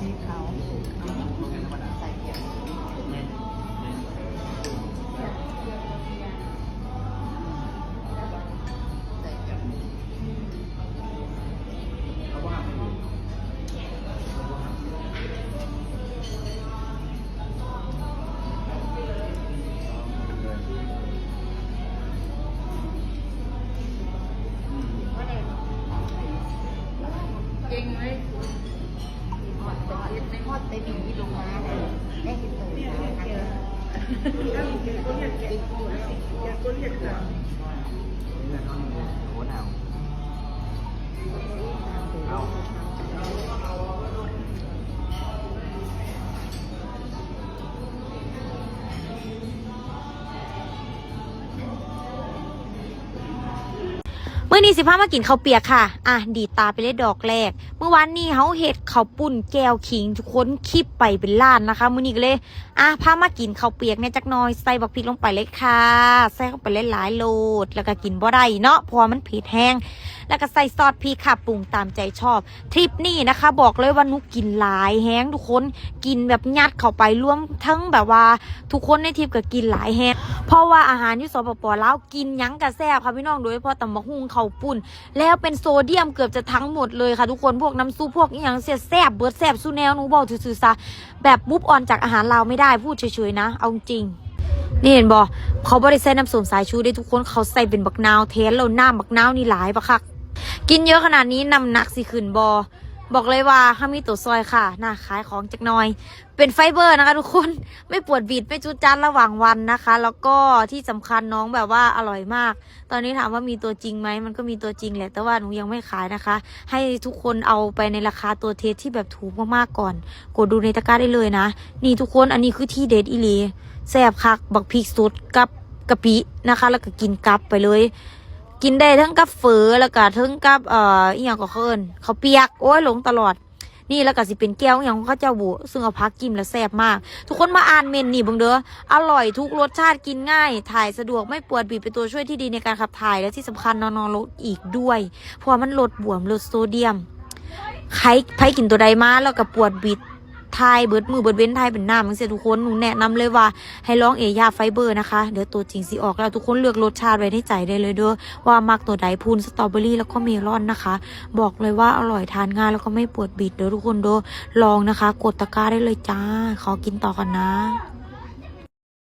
ชีสเขาใส่เกี๊ยวใส่เกี๊ยวจริงไหม ไม่ทอดไปบีที่ลงมาเลยได้กินตัวนะคะ มื่อนี้สิพามากินข้าวเปียกค่ะ อะ ดีตาไปเลยดอกแรก เมื่อวานนี้เขาเห็ดข้าวปุ้นแก้วขิงทุกคนคลิปไปเป็นล้านนะคะ มื้อนี้ก็เลย อะ พามากินข้าวเปียกเนี่ยจักน้อย ใส่บักพริกลงไปเลยค่ะ ใส่เข้าไปหลายๆโลด แล้วก็กินบ่ได้เนาะ เพราะว่ามันเผ็ดแห้ง แล้วก็ใส่ซอสพริกค่ะ ปรุงตามใจชอบ ทริปนี้นะคะ บอกเลยว่านุกกินหลายแห้งทุกคน กินแบบยัดเข้าไปรวมทั้งแบบว่า ทุกคนในทริปก็กินหลายแห้ง เพราะว่าอาหารที่สปปลาวกินยั้งกระแซบค่ะพี่น้องโดยเฉพาะตำบักหุ่งข้าปุ้นแล้วเป็นโซเดียมเกือบจะทั้งหมดเลยค่ะทุกคนพวกน้ำซุปพวกอหยังเสียแซบเบิดแซบสู้แนวหนูบอกซื่อๆซะแบบบุ๊บออนจากอาหารลาวไม่ได้พูดเฉยๆนะ เอาจริงนี่เห็นบอเขาบริใส่น้ำส้มสายชูได้ทุกคนเขาใส่เป็นบักนาวเทสแล้วน้ำบักนาวนี่หลายปะคักกินเยอะขนาดนี้น้ำหนักสิขึ้นบอ บอกเลยว่าห้ามีตัวซอยค่ะน่าขายของจักหน่อย เป็นไฟเบอร์นะคะทุกคนไม่ปวดบีดไม่จุดจันระหว่างวันนะคะ แล้วก็ที่สำคัญน้องแบบว่าอร่อยมาก ตอนนี้ถามว่ามีตัวจริงไหมมันก็มีตัวจริงแหละแต่ว่าหนูยังไม่ขายนะคะ ให้ทุกคนเอาไปในราคาตัวเทสที่แบบถูกมากๆก่อน กดดูในตะกร้าได้เลยนะ นี่ทุกคนอันนี้คือที่เด็ดอีหลีแซ่บคักบักพริกสดกับกะปินะคะ แล้วก็กินกับไปเลย กินได้ทั้งกับเฟอแล้วก็ทั้งกับเอ่ออีหยังก็เคินเขาเปียกโอ้ยหลงตลอด นี่แล้วก็สิเป็นแก้วอหย่างของข้าวเจ้าบุซึ่งเอาพักกินแล้วแซ่บมาก ทุกคนมาอ่านเมนนี่เบังเด้ออร่อยทุกรสชาติกินง่าย ถ่ายสะดวกไม่ปวดบีบเป็นตัวช่วยที่ดีในการขับถ่ายและที่สำคัญนอนๆลดอีกด้วย เพราะว่ามันลดบวมลดโซเดียมใครใครกินตัวใดมาแล้วก็ปวดบิด ทายเบิดมือเบิดเว้นทายเป็นหน้ามังเสียทุกคนหนูแนะนำเลยว่าให้ลองเอยาไฟเบอร์นะคะเดี๋ยวตัวจริงสิออกแล้วทุกคนเลือกรสชาติไว้ในใจได้เลยเด้อว่ามักตัวใดพูนสตรอเบอรี่แล้วก็เมลอนนะคะ บอกเลยว่าอร่อยทานง่ายแล้วก็ไม่ปวดบิดเด้อทุกคนเด้อลองนะคะ กดตะกร้าได้เลยจ้า ขอกินต่อกันนะ